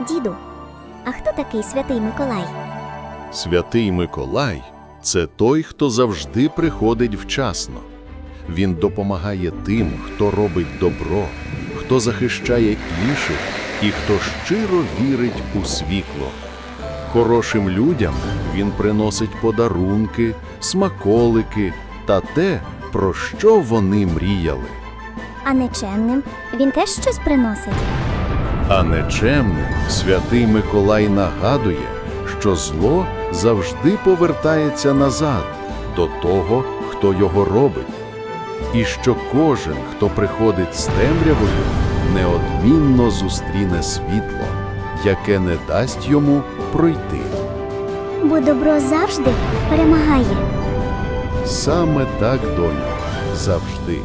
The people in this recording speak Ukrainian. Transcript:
Діду, а хто такий святий Миколай? Святий Миколай це той, хто завжди приходить вчасно. Він допомагає тим, хто робить добро, хто захищає інших і хто щиро вірить у світло. Хорошим людям він приносить подарунки, смаколики та те, про що вони мріяли. А нечемним він теж щось приносить. А нечемним святий Миколай нагадує, що зло завжди повертається назад до того, хто його робить, і що кожен, хто приходить з темрявою, неодмінно зустріне світло, яке не дасть йому пройти. Бо добро завжди перемагає. Саме так, доню, завжди.